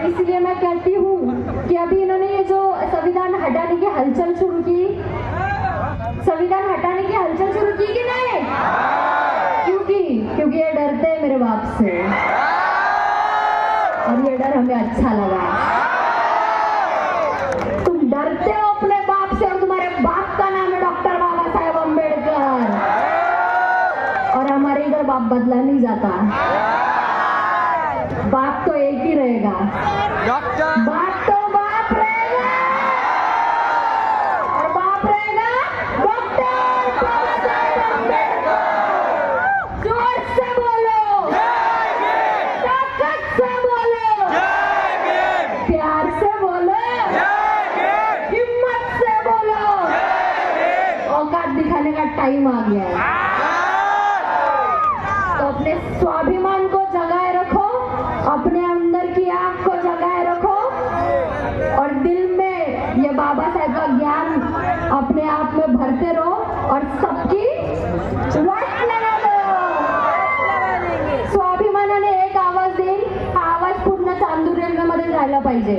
और इसलिए मैं कहती हूँ कि अभी इन्होंने ये जो संविधान हटाने की हलचल शुरू की, संविधान हटाने की हलचल शुरू की कि नहीं? क्यों की? क्योंकि ये डरते हैं मेरे बाप से। और ये डर हमें अच्छा लगा। तुम डरते हो अपने बाप से और तुम्हारे बाप का नाम है डॉक्टर बाबा साहेब अंबेडकर और हमारे इधर बाप बदला नहीं जाता बाप तो एक ही रहेगा डॉक्टर बाप तो बाप रहेगा और बाप रहेगा डॉक्टर बाबा साहेब अंबेडकर ज़ोर से बोलो ताकत से बोलो प्यार से बोलो हिम्मत से बोलो दिखाने का टाइम आ गया है। तो अपने स्वाभिमान को जगाए रखो, अपने अंदर की आग को जगाए रखो और दिल में ये बाबा साहेब का ज्ञान अपने आप में भरते रहो और सबकी स्वाभिमानाने एक आवाज़ देईल आवाज़ पूर्ण चांदूर रेल्वेमध्ये पाहिजे।